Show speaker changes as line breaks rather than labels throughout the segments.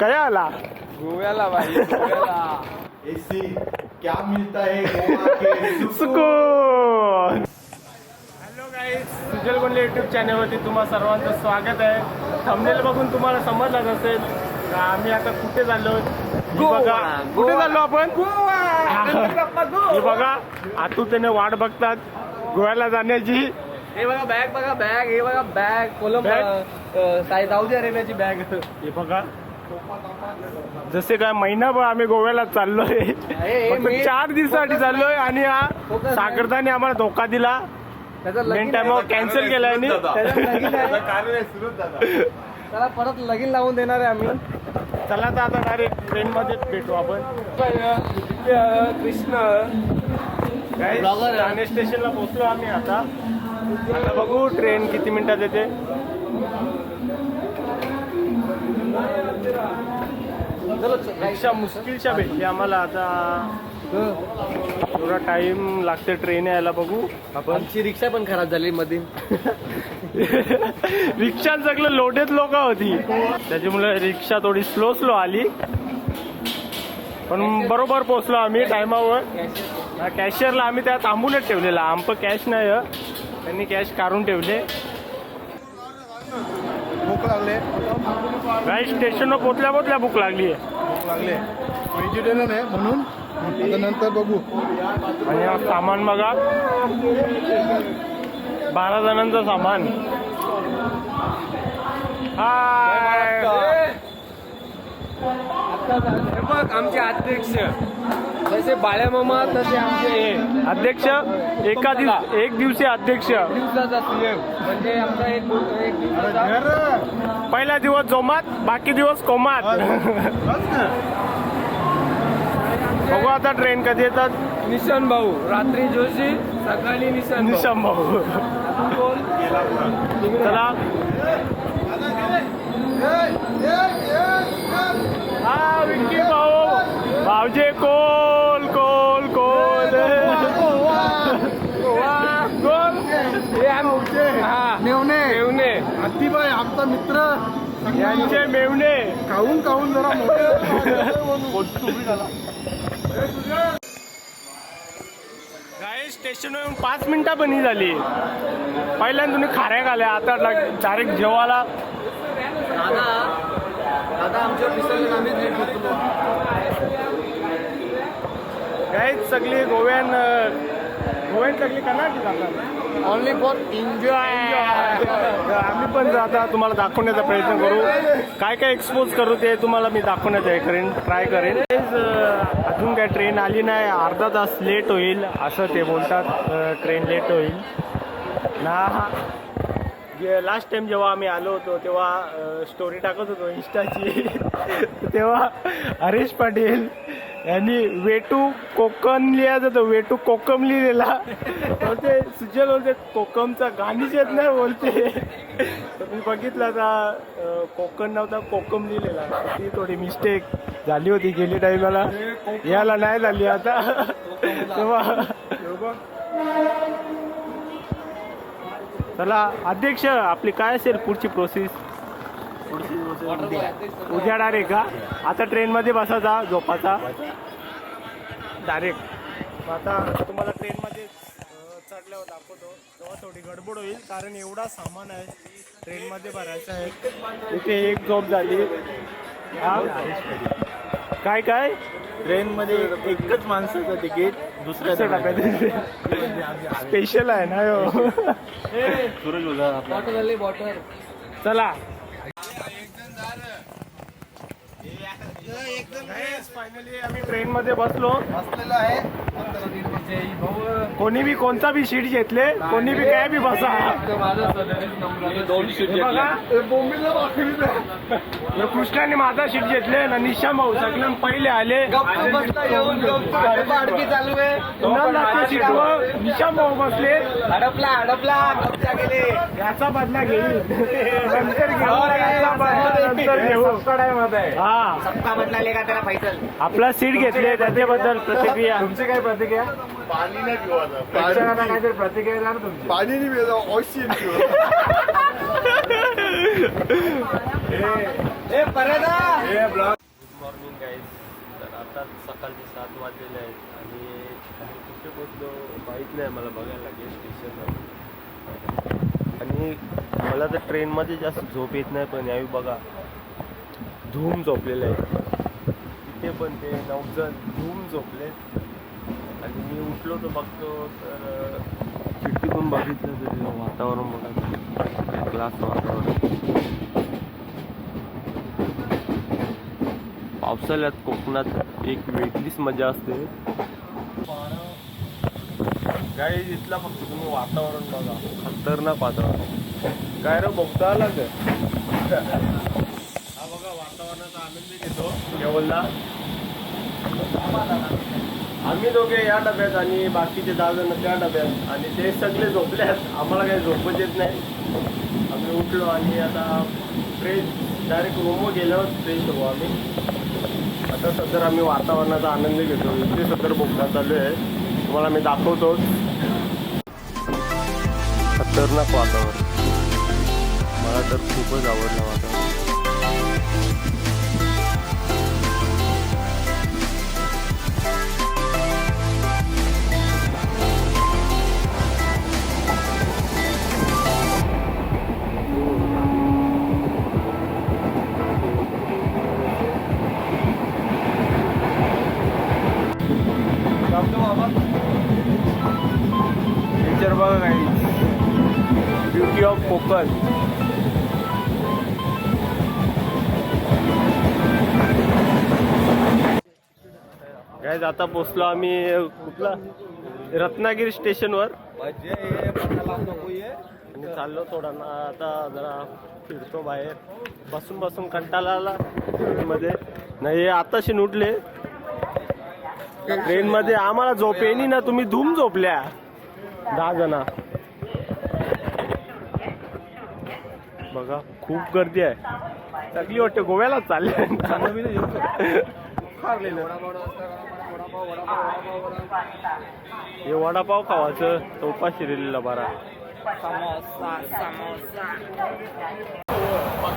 ए brother कया आला
गोव्याला. गोव्याला
एसी क्या मिलता है गोवा के
सुकून? Hello guys Sujal Gondle YouTube चॅनलवरती तुम्हा सर्वांचं स्वागत आहे. थंबनेल बघून तुम्हाला समजलाच असेल का आम्ही आता कुठे चाललो? ही बघा. कुठे. चाललो आपण? हे बघा आतू त्याने वाट बघतात गोव्याला जाण्याची.
हे बघा बॅग बघा बॅग हे बघा बॅग
Bag?
अ, साई साऊदी अरेबियाची बॅग
हे बघा जसे काय महिनाभर आम्ही गोव्याला चाललोय. फक्त चार दिवसासाठी चाललोय आणि हा. सागरताने आम्हाला धोका दिला. मेन टाइमवर. कॅन्सल केलाय
त्याला परत लगीन लावून देणार आहे आम्ही.
चला तर आता डायरेक्ट ट्रेन मध्येच भेटू आपण.
कृष्ण.
ठाणे स्टेशनला पोहोचलो आम्ही आता. आता बघू ट्रेन किती मिनिटात येते. रिक्षा मुश्किलच्या भेटली आम्हाला. आता थोडा टाइम लागते ट्रेन यायला बघू. आपण
आमची रिक्षा पण खराब झाली मध्ये.
रिक्षा सगळं लोडेड लोक होती. त्याच्यामुळे रिक्षा थोडी स्लो स्लो आली. पण बरोबर पोहोचलो आम्ही टायमावर. कॅशियरला आम्ही त्या थांबूनच ठेवलेला. आमचं कॅश नाही. त्यांनी कॅश काढून ठेवले.
भूक लागले
काही स्टेशनवर पोचल्या पोचल्या भूक लागली आहे.
भूक लागले व्हेजिटेरियन आहे म्हणून. आता नंतर बघू.
आणि हा सामान बघा. बारा जणांचं सामान. हाय
हे बघ आमचे अध्यक्ष. जसे बाळ्या मामा तसे आमचे हे.
अध्यक्ष एका दिवस एक दिवशी अध्यक्ष.
दिवसाचा सीएम म्हणजे आमचा एक एक दिवसाचा
पहिला दिवस जोमात बाकी दिवस कोमात. बघू आता ट्रेन कधी येतात.
निशान भाऊ रात्री जोशी सकाळी निशान भाऊ.
निशम भाऊ. चला. विक्की भाऊ भाऊजे कोल. कोल. कोल
मेवणे.
मेवणे.
हत्तीबाई आमचा मित्र.
यांचे मेवणे.
खाऊन खाऊन जरा
गाय स्टेशनवर येऊन पाच मिनिटं ही झाली. पहिल्यांदा तुम्ही खाऱ्या खाल्या आता डायरेक्ट जेवायला.
दादा आमच्या पिस्तल आम्ही लेट होतो
काय सगळी गोव्यान गोव्यान सगळी कर्नाटक जातात.
ओनली फॉर एन्जॉय
आम्ही पण आता तुम्हाला दाखवण्याचा प्रयत्न करू. काय काय एक्सपोज करू ते तुम्हाला मी दाखवण्याचा हे करेन ट्राय करेन. अजून काय ट्रेन आली नाही अर्धा तास लेट होईल असं ते बोलतात ट्रेन लेट होईल. ना लास्ट टाइम जेव्हा आम्ही आलो होतो तेव्हा स्टोरी टाकत होतो इंस्टाची. तेव्हा हरीश पाटील यांनी वेटू कोकम लिहा जातो वेटू कोकम लिहिलेला. बोलते सुजल बोलते कोकमचा गाणीच येत नाही बोलते. तर मी बघितलं आता कोकण नव्हता कोकम लिहिलेला. ती थोडी मिस्टेक झाली होती गेली टाईमाला याला नाही झाली आता. तेव्हा चला अध्यक्ष आपली काय असेल पुढची प्रोसेस उद्या डायरेक्ट का आता ट्रेनमध्ये बसायचा झोपाचा डायरेक्ट आता तुम्हाला ट्रेनमध्ये चढल्यावर दाखवतो. तेव्हा थोडी गडबड होईल कारण एवढा सामान आहे ट्रेनमध्ये भरायचं आहे. इथे एक झोप झाली. काय काय?
ट्रेन मध्ये एकच माणसाचं तिकीट दुसऱ्या
दुसऱ्या डब्यात स्पेशल आहे ना ह्यो.
सूरज
बॉटल झाली बॉटल
चला. फायनली आम्ही ट्रेन मध्ये बसलो.
बसलेलं आहे.
कोणी बी कोणता बी सीट घेतले कोणी बी काय बी बसा. बघा कृष्णाने माझा सीट घेतले ना निशा भाऊ सगळे पहिले आले. सीटवर निशा भाऊ बसले.
अडपला अडपला
याचा बदला घेईल नंतर हा आपला सीट घेतले त्याच्याबद्दल प्रतिक्रिया.
तुमची काय प्रतिक्रिया? पाणी नाही पिऊ
प्रेक्षकांना काहीतरी प्रतिक्रिया द्या ना तुमची.
पाणी नाही पिऊ अवश्य
गुड मॉर्निंग गाईज तर आता सकाळचे सात वाजलेले आहेत आणि आम्ही कुठे पोचलो माहीत नाही मला बघायला लागेल स्टेशनवर. आणि मला तर ट्रेनमध्ये जास्त झोप येत नाही पण यावेळी बघा धूम झोपलेलं आहे. तिथे पण ते नऊजण धूम झोपलेत आणि मी उठलो तर बघतो तर अं, खिडकीतून बघितलं तर वातावरण बघा क्लास वातावरण. पावसाळ्यात कोकणात एक वेगळीच मजा असते. काय इथला फक्त तुम्ही वातावरण बघा. खतरनाक वातावरण. काय रे बघता आला का? हा बघा वातावरणाचा आनंद घेतो केवलला. आम्ही दोघे या डब्यात आणि बाकीचे दहा जण त्या डब्यात. आणि ते सगळे झोपले आहेत. आम्हाला काही झोपच येत नाही. आम्ही उठलो आणि आता फ्रेश डायरेक्ट रूमवर गेल्यावर फ्रेश होऊ आम्ही. आता सदर आम्ही वातावरणाचा आनंद घेतो. इथे सदर बोगदा चालू आहे. तुम्हाला मी दाखवतोच खतरनाक वातावरण. मला तर खूपच आवडलं वातावरण. बघा काही. ब्युटी ऑफ कोकण काय आता पोचलो आम्ही कुठला? रत्नागिरी स्टेशनवर आणि चाललो थोडा ना आता जरा फिरतो बाहेर. बसून बसून कंटाळा आला मध्ये. नाही आताशी उठले. ट्रेन मध्ये आम्हाला झोप येईनी ना तुम्ही धूम झोपल्या. दहा जण. बघा खूप गर्दी आहे. चांगली वाटते गोव्याला चालले. हे वडापाव खावाचं टोपा शिरलेला बारा.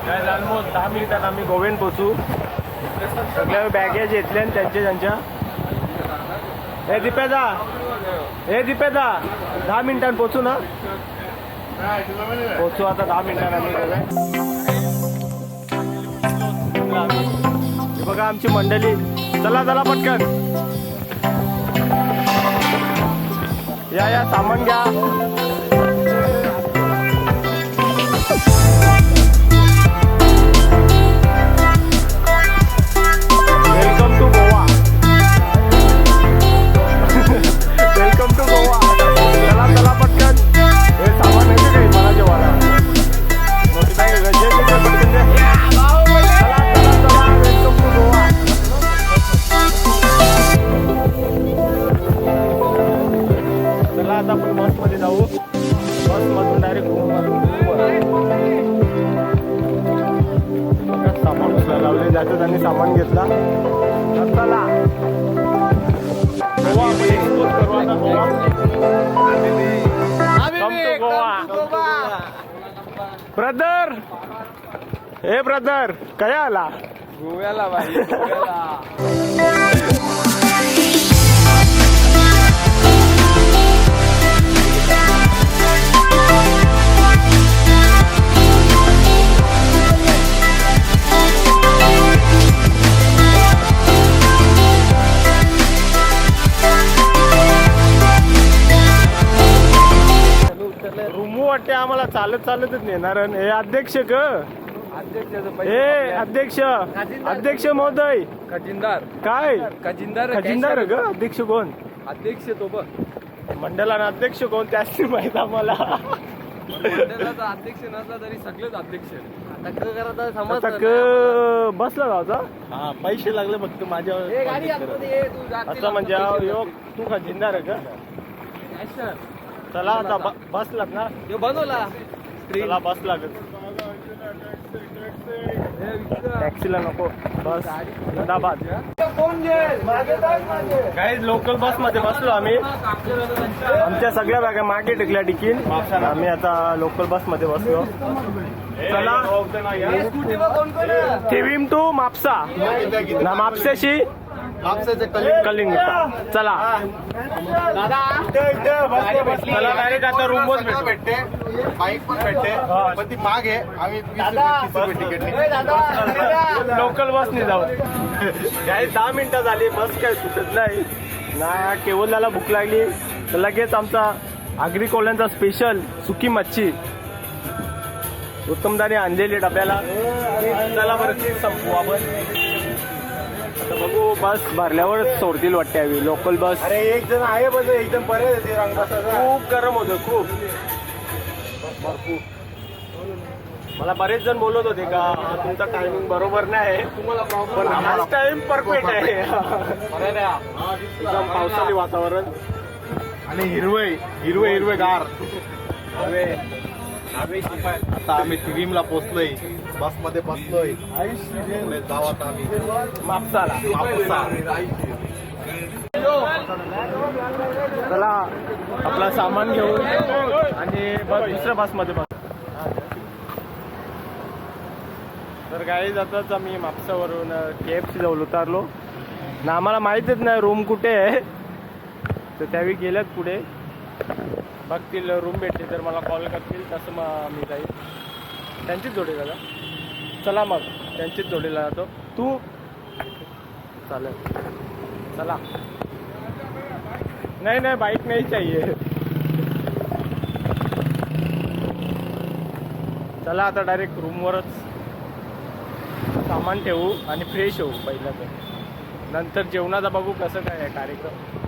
काय दहा मिनिटात आम्ही गोव्यान पोचू सगळ्या बॅगेज घेतल्या आणि त्यांच्या त्यांच्या. हे दिपेदा हे दीपेदा दहा मिनिटांनी पोचू ना? पोचू आता दहा मिनिटांनी बघा आमची मंडळी. चला चला पटकन. या या सामान घ्या. काय आला
गोव्याला. भाई
रुमू वाटते आम्हाला चालत चालतच नेणार हे अध्यक्ष ग. हे अध्यक्ष अध्यक्ष. महोदय.
खजिनदार.
काय?
खजिनदार
खजिनदार ग अध्यक्ष कोण?
अध्यक्ष तो बघ.
मंडळानं अध्यक्ष कोण त्याच माहीत आम्हाला.
मंडळाचा अध्यक्ष नसला तरी सगळेच अध्यक्ष
आता क- बसला जायचा हा पैसे लागले फक्त माझ्या असं म्हणजे यो, तू खजिनदार आहे का चला आता बसलात ना?
बनवला.
चला बस लागत टॅक्सीला नको. बस. अहमदाबाद काही लोकल बसमध्ये बसलो आम्ही. आमच्या सगळ्या बॅगा मागे टेकल्या टिकीन. आम्ही आता लोकल बसमध्ये बसलो. चला. केविम टू मापसा. ना मापसाशी
कापसाचे कलिंग
कलिंग. चला. चला डायरेक्ट आता रूम वर
भेटते. बाईक पण भेटते. पण ती माग आहे. आम्ही तिकीट
लोकल बसने जाऊ. काही दहा मिनिटं झाली. बस काय सुटत नाही. ना केवल्याला भूक लागली. तर लगेच आमचा आगरी कोल्यांचा स्पेशल सुकी मच्छी. उत्तमदाने आणलेली डब्याला. चला बरं संपू आपण. बघू बस भरल्यावर सोडतील वाटते हवी लोकल बस
अरे एक जण आहे बस एकदम बरे रंगाचा
खूप गरम होतं खूप. मला बरेच जण बोलत होते का तुमचा टायमिंग बरोबर नाही.
तुम्हाला
पण हाच टाइम परफेक्ट आहे. एकदम पावसाळी वातावरण.
आणि हिरवय हिरवे हिरवे गार आता आम्ही तिरीमला पोचलोय. बसमध्ये बसलोय आम्ही.
मापसाला. चला आपला सामान घेऊन आणि बस दुसऱ्या बसमध्ये बस. तर काही जाताच आम्ही मापसावरून के एफ सी जवळ उतारलो. ना आम्हाला माहितीच नाही रूम कुठे आहे. तर त्यावेळी गेल्यात पुढे. बघतील रूम भेटली तर मला कॉल करतील तसं मग मी जाईल. त्यांचीच जोडी दादा. चला मग त्यांचीच जोडीला जातो तू चालेल. चला. नाही नाही बाईक नाही चाहिए. चला आता डायरेक्ट रूमवरच सामान ठेवू आणि फ्रेश होऊ पहिलं तर नंतर जेवणाचा बघू कसं काय आहे कार्यक्रम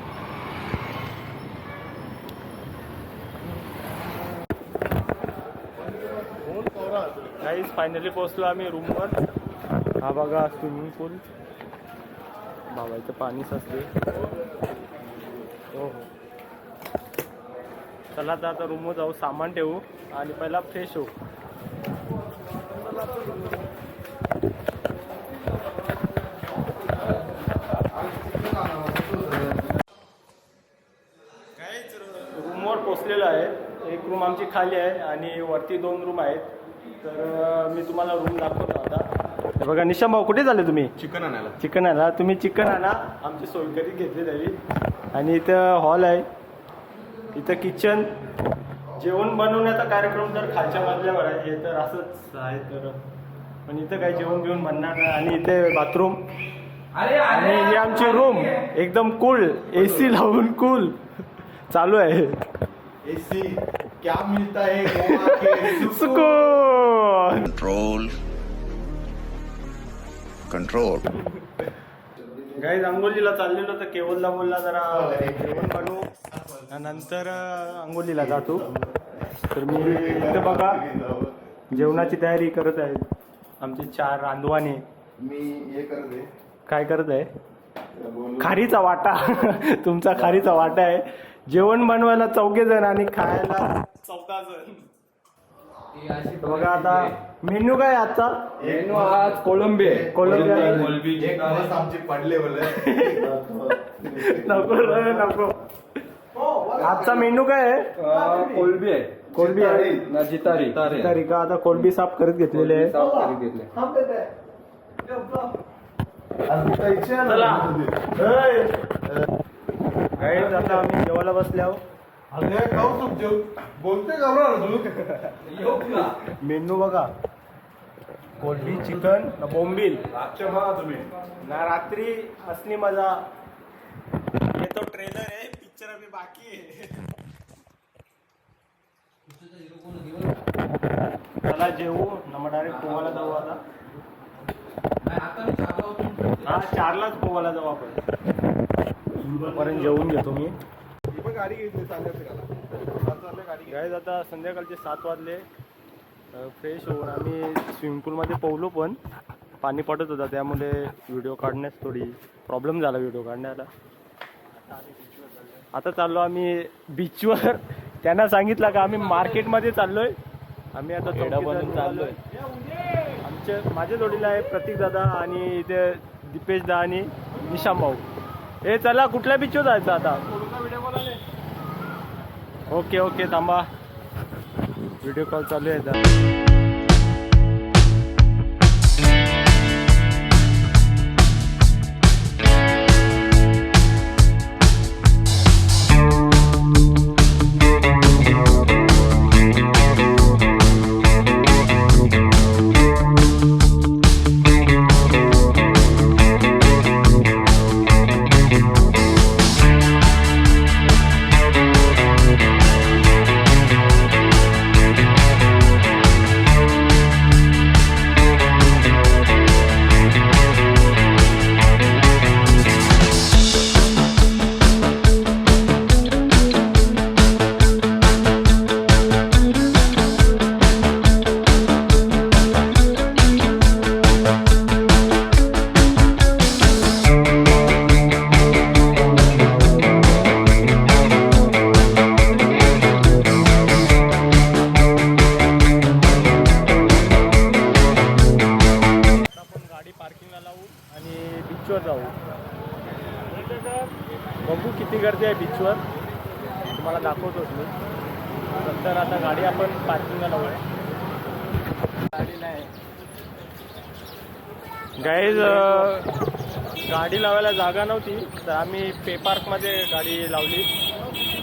काहीच फायनली पोहोचलो आम्ही रूमवर हा बघा स्विमिंग पूल बाबाचं पाणी असते हो हो चला तर आता रूमवर जाऊ सामान ठेवू आणि पहिला फ्रेश होऊ. रूमवर पोचलेलो आहे. एक रूम आमची खाली आहे आणि वरती दोन रूम आहेत. तर मी तुम्हाला रूम दाखवतो आता. हे बघा निशाम भाऊ कुठे झाले तुम्ही?
चिकन आणायला.
चिकन आणा तुम्ही चिकन आणा. आमची सोय कधी घेतली त्यावी आणि इथं हॉल आहे. इथं किचन जेवण बनवण्याचा कार्यक्रम तर खालच्या मजल्यावर आहे. हे तर असंच आहे तर. पण इथं काही जेवण बिवण म्हणणार नाही. आणि इथे बाथरूम आणि ही आमची रूम एकदम कूल ए सी लावून कूल चालू आहे.
एसी क्या मिलता है गोवा के सुकून?
control. Control.
गाईज अंगोलीला चाललेलो तर केवलला बोलला जरा. जेवण बनवू. नंतर अंगोलीला जातो. तर मी इथे बघा जेवणाची तयारी करत आहे. आमचे चार रांधवाने.
मी हे करते
काय करत आहे? खारीचा वाटा. तुमचा खारीचा वाटा आहे. जेवण बनवायला चौघे जण आणि खायला चौदा जण बघा आता मेन्यू काय आहे आजचा?
मेनू आज कोळंबी आहे.
कोलंबिया
एक बस आमची पडले बोलले.
नको रे, नको. आजचा मेन्यू काय आहे?
अं, कोलंबी आहे.
कोलंबी आहे.
ना जितारी.
तरी का? आता कोलबी साफ करत घेतलेले आहे.
साफ करून घेतले.
चला. आता आम्ही जेवायला बसले आहोत
अरे खाऊ सुख जेव बोलते का तू
मेनू बघा. कोलबी चिकन ना बोंबील?
रातच्या म्हणा तुम्ही.
ना रात्री असली मजा. येतो ट्रेलर आहे पिक्चर अभी बाकी आहे. चला जेवू ना मग डायरेक्ट पोवाला जाऊ आता. हा चारलाच पोवाला जाऊ आपण. पर्यंत जेवून घेतो मी.
ही पण गाडी घेतली फिरायला. चालल्या गाडी
गाईज आता संध्याकाळचे सात वाजले. फ्रेश होऊन आम्ही स्विमिंग पूलमध्ये पोहलो पण पाणी पडत होता त्यामुळे व्हिडिओ काढण्यास थोडी प्रॉब्लेम झाला व्हिडिओ काढण्याला. आता चाललो आम्ही बीचवर त्यांना सांगितलं का आम्ही मार्केटमध्ये चाललोय. आम्ही आता चौघे जण चाललोय. पिक्चर माझ्या जोडीला आहे प्रतीक दादा आणि इथे दीपेश दा आणि निशाम भाऊ. हे चला कुठल्या पिक्चर जायचं आता? ओके ओके थांबा. व्हिडिओ कॉल चालू आहे. बीचवर तुम्हाला दाखवतोच मी. नंतर आता गाडी आपण पार्किंगला लावूया. गाडी नाही. गाईज गाडी लावायला जागा नव्हती तर आम्ही पे पार्कमध्ये गाडी लावली.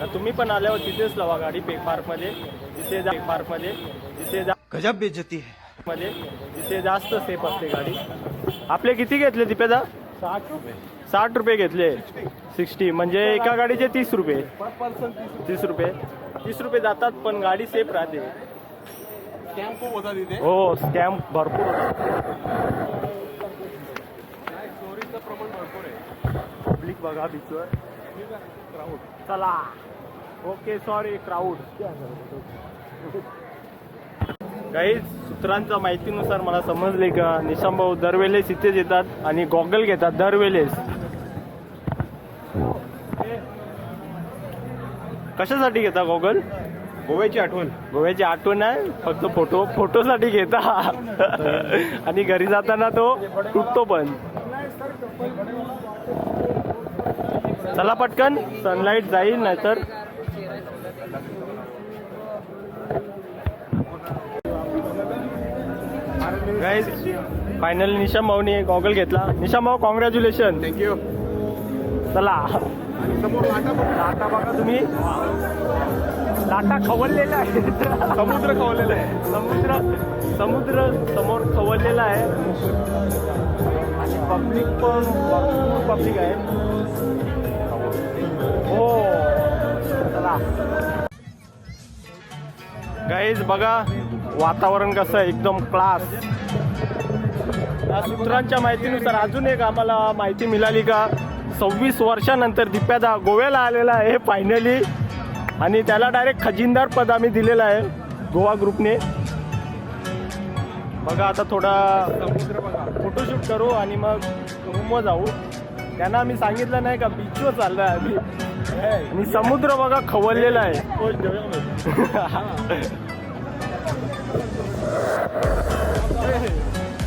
तर तुम्ही पण आल्यावर तिथेच लावा गाडी पे पार्कमध्ये तिथे जा पे पार्कमध्ये तिथे जा
गजब बेइज्जती है।
मध्ये. तिथे जास्त सेफ असते गाडी. आपले किती घेतले तिपेदा साठ रुपये. साठ रुपये घेतले. सिक्स्टी. म्हणजे एका गाडीचे तीस रुपये. तीस रुपये. तीस रुपये जातात पण गाडी सेफ राहते.
खूप होता तिथे.
हो स्कॅम भरपूर होतात.
चोरीचं प्रमाण भरपूर आहे.
पब्लिक बघा बीचवर चला. ओके सॉरी क्राऊड काही सूत्रांच्या माहितीनुसार मला समजले का निशाम भाऊ दरवेळेस इथेच येतात आणि गॉगल घेतात दरवेळेस. कशासाठी घेता गॉगल?
गोव्याची आठवण.
गोव्याची आठवण आहे? फक्त फोटो फोटोसाठी घेता. आणि घरी जाताना तो तुटतो पण. चला पटकन सनलाईट जाईल नाहीतर फायनली निशाम भाऊनी गॉगल घेतला. निशाम भाऊ कॉंग्रॅच्युलेशन
थँक्यू
चला.
समोर लाटा बघ.
लाटा बघा तुम्ही. लाटा खवललेला आहे
समुद्र खवलेला आहे.
समुद्र समुद्र समोर खवललेला आहे. आणि पब्लिक पण भरपूर पब्लिक आहे. हो. चला. गाईज बघा वातावरण कसं आहे? एकदम क्लास सूत्रांच्या माहितीनुसार अजून एक आम्हाला माहिती मिळाली का? सव्वीस वर्षानंतर दिप्यादा गोव्याला आलेला आहे फायनली आणि त्याला डायरेक्ट खजिनदार पद आम्ही दिलेलं आहे गोवा ग्रुपने. बघा आता थोडा फोटोशूट करू आणि मग रूमवर जाऊ. त्यांना आम्ही सांगितलं नाही का बीचवर चाललोय आम्ही. आणि समुद्र बघा खवळलेला आहे.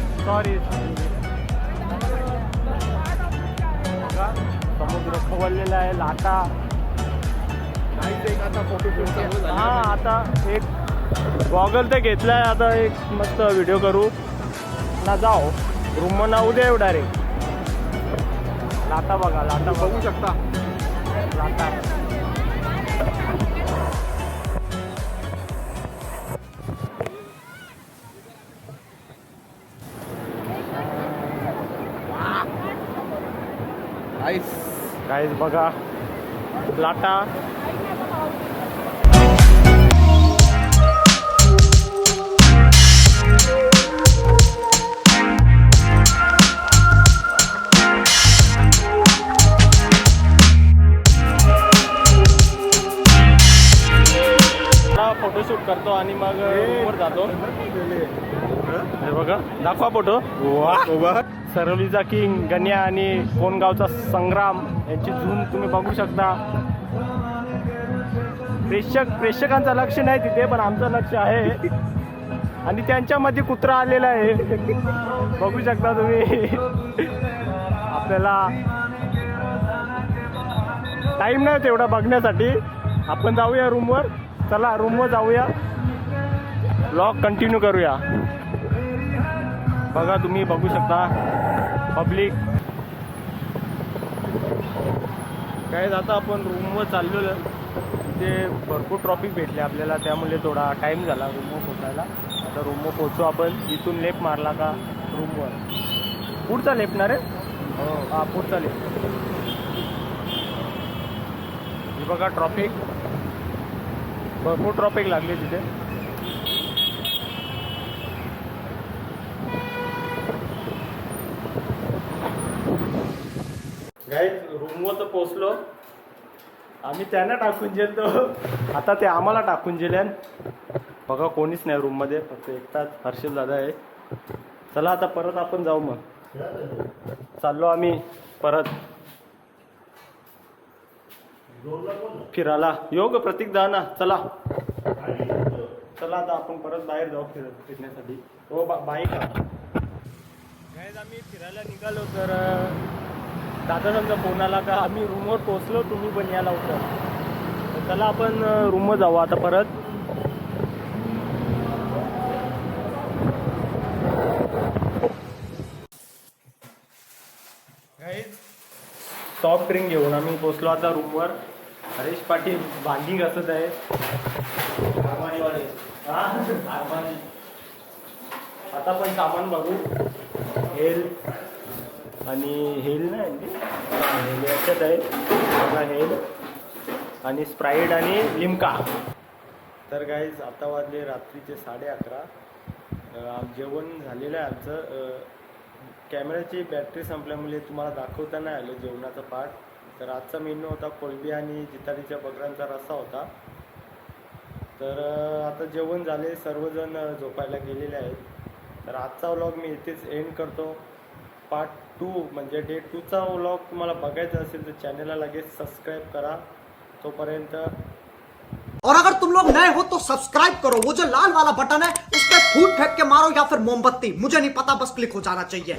सॉरी समुद्र खवललेला आहे लाटा. हा आता एक गॉगल तर घेतलाय आता एक मस्त व्हिडिओ करू. ना जाओ. रूम ना उद्या येऊ डायरेक्ट लाटा बघा लाटा
बघू शकता.
लाटा. काहीच बघा. लाटा. करतो आणि मग वर जातो. हे बघा दाखवा फोटो सरवलीचा किंग गण्या आणि कोणगावचा संग्राम यांची झूम तुम्ही बघू शकता. प्रेक्षक प्रेक्षकांचं लक्ष नाही तिथे पण आमचं लक्ष आहे. आणि त्यांच्यामध्ये कुत्रा आलेला आहे. बघू शकता तुम्ही. आपल्याला टाइम नाही तेवढा बघण्यासाठी. आपण जाऊया रूमवर चला रूमवर जाऊया. लॉक कंटिन्यू करूया. बघा तुम्ही बघू शकता. पब्लिक काय आता आपण रूमवर चाललो ते भरपूर ट्रॉफिक भेटले आपल्याला त्यामुळे थोडा टाईम झाला रूमवर पोचायला आता रूमवर पोचू आपण. इथून लेप मारला का रूमवर पुढचा लेप ना रे? हो. हा पुढचा लेप हे बघा ट्रॉफिक भरपूर ट्रॉफिक लागले तिथे. गाईज रूमवर तर पोचलो आम्ही त्यांना टाकून गेलतो. आता ते आम्हाला टाकून गेल्यान बघा कोणीच नाही रूममध्ये फक्त एकटाच हर्षल दादा आहे. चला आता परत आपण जाऊ मग. चाललो आम्ही परत. फिरायला योग प्रतीक जा ना चला. चला आता आपण परत बाहेर जाऊ फिर फिरण्यासाठी. हो बा बाईक आम्ही फिरायला निघालो तर दादा दादांचा फोन आला का आम्ही रूमवर पोहोचलो तुम्ही पण या लवकर. चला आपण रूमवर जाऊ आता परत. सॉफ्ट ड्रिंक घेऊन आम्ही पोचलो आता रूमवर हरेश पाटील भांडी घासत आहे. आता पण सामान बघू. हेल आणि हेल नाही हेल याच्यात आहे. बघा हेल आणि स्प्राईट आणि लिमका. तर गाईज आता वाजले रात्रीचे साडे अकरा. जेवण झालेलं आहे आमचं. कॅमेऱ्याची बॅटरी संपल्यामुळे तुम्हाला दाखवता नाही आलं जेवणाचा पार्ट तर आजचा मेनू होता कोलबी आणि जितारीच्या बकरांचा रस्सा होता. तर आता जेवण झाले सर्वजण झोपायला गेलेले आहेत. तर आजचा व्लॉग मी इथेच एंड करतो. पार्ट टू म्हणजे डे टूचा व्लॉग तुम्हाला बघायचा असेल तर चॅनलला लगेच सबस्क्राईब करा. तोपर्यंत
और अगर तुम लोग नए हो तो सब्सक्राइब करो। वो जो लाल वाला बटन है उस पर फूट फेंक के मारो या फिर मोमबत्ती। मुझे नहीं पता बस क्लिक हो जाना चाहिए।